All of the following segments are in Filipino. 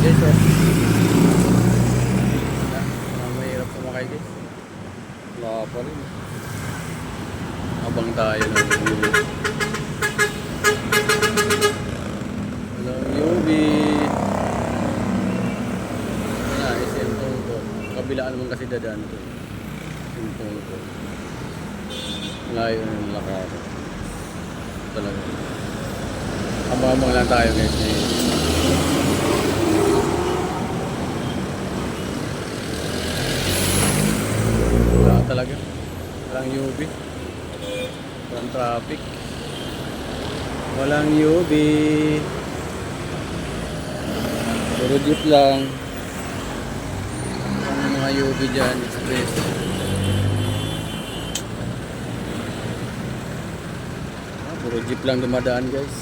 guys. Oh. Wala mahirap sumakay guys. Wala pa rin. Abang tayo ng Hello, Yubi. Wala, SM Tungko. Kabilaan naman kasi dadaan ko. SM Tungko. Layo ng lakad. Talaga. Abang-abang lang tayo guys. Eh. Talaga. Walang UV. Walang traffic. Walang UV. Puro jeep lang. Ang mga UV dyan, express. Ah, puro jeep lang dumadaan guys.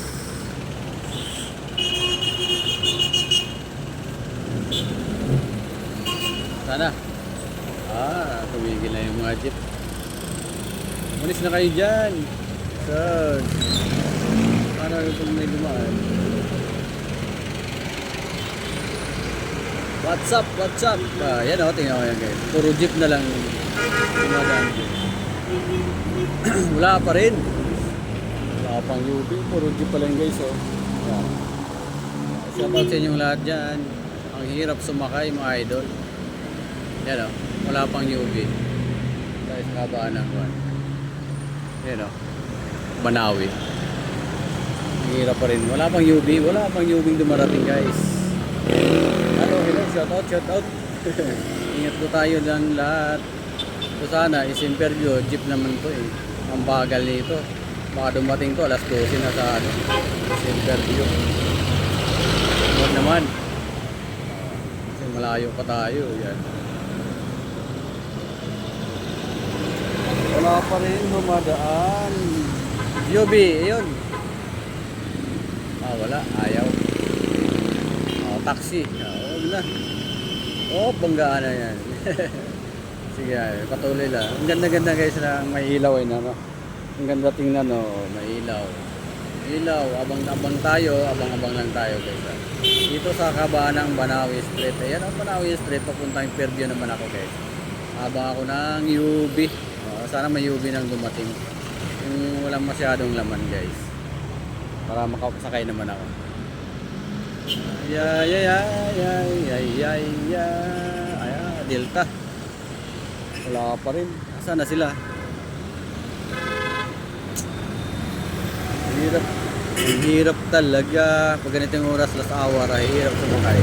Sana. Ah, tumigil na yung mga jeep. Malis na kayo dyan. Sir. Paano yung may dumaan? What's up? What's up? Ah, yan o, tingnan ko yan guys. Puro jeep na lang dumadaan dyan. Wala pa rin. Wala pang UV. Puro jeep pa lang guys oh. Yan. Shout out sa inyong lahat dyan. Ang hirap sumakay mga idol. Yan o. Wala pang UV. Dahil sa kabaan ng kwan. Yan o. Banawi. Ang hirap pa rin. Wala pang UV. Wala pang UV dumarating guys. Hello, hello. Shout out, shout out. Ingat po tayo dyan lahat. So sana, isimperyo. Jeep naman to eh. Ang bagal nito. Baka dumating to alas 12 na sa ano. Isimperyo. Huwag naman. Kasi malayo pa tayo. Yan. Wala pa rin dumadaan. UB, yun. Ah, wala. Ayaw. Oh, taxi. Ah, huwag na. Oh, banggaan na yan. Sige, ay, patuloy lang. Ang ganda-ganda guys na may ilaw na, no? Ang ganda tingnan, no? May ilaw. Ilaw. Abang-abang tayo. Abang-abang lang tayo guys. ah. Dito sa kabaan ng Banawi Street. Ayan ang Banawi Street. Papuntang Fairview naman ako guys. Abang ako ng UB sana may UV nang dumating. Yung walang masyadong laman guys. Para makapasakay naman ako. Yay yay yay yay yay yay yay ay ah, delta. Wala pa rin. Asa na sila? Hirap. Hirap talaga. Pag ganitong oras last hour ay hirap sumakay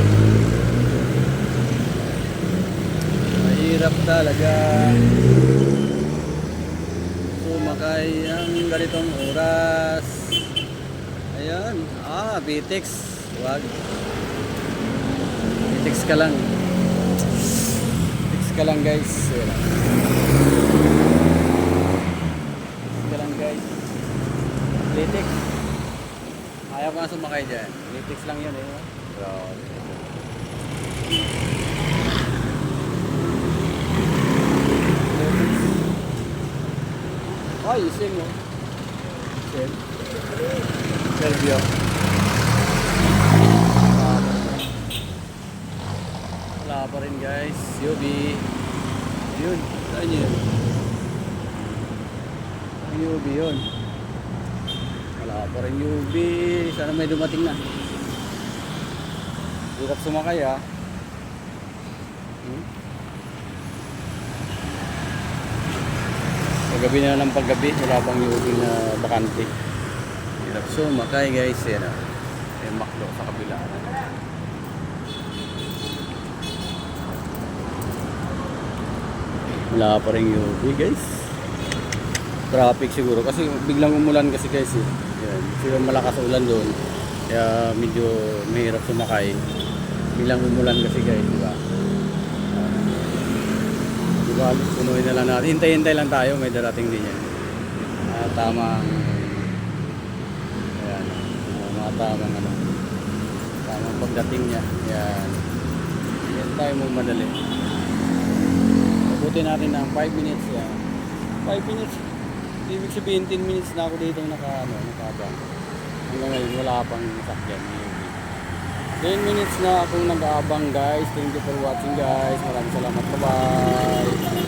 hirap talaga. Sumakay ang ganitong oras. Ayan. Ah, Vitex. Wag. Vitex ka lang. Vitex ka lang guys. Vitex ka lang guys. Vitex. Ayaw ko nga sumakay dyan. Vitex lang yun eh. Ay, isim mo. Isim. Serbio. Wala pa rin guys. Yubi. Yun. Saan yun? Ang Yubi yun. Wala pa rin Yubi. Sana may dumating na. Hirap sumakay ah. Hmm? Paggabi na lang paggabi, wala pang Yubi na bakante. Hirap sumakay guys. Yan ah. Yung makdo sa kabila. Wala pa rin UV guys. Traffic siguro kasi biglang umulan kasi guys eh. Yan. Siguro malakas ulan doon. Kaya medyo mahirap sumakay. Biglang umulan kasi guys, di ba? Ah. Di ba, punuin na lang natin. Hintay-hintay lang tayo, may darating din yan. Ah, tamang Ayan. Ah, mga tamang ano. Tamang pagdating niya. Yan. Yan tayo mo madali. Abutin natin ng 5 minutes yan. 5 minutes. Ibig sabihin 10 minutes na ako dito naka, ano, nakabang. Hanggang ngayon wala pang sakyan. Yung 10 minutes na akong nag-aabang guys. Thank you for watching guys. Maraming salamat. Bye-bye.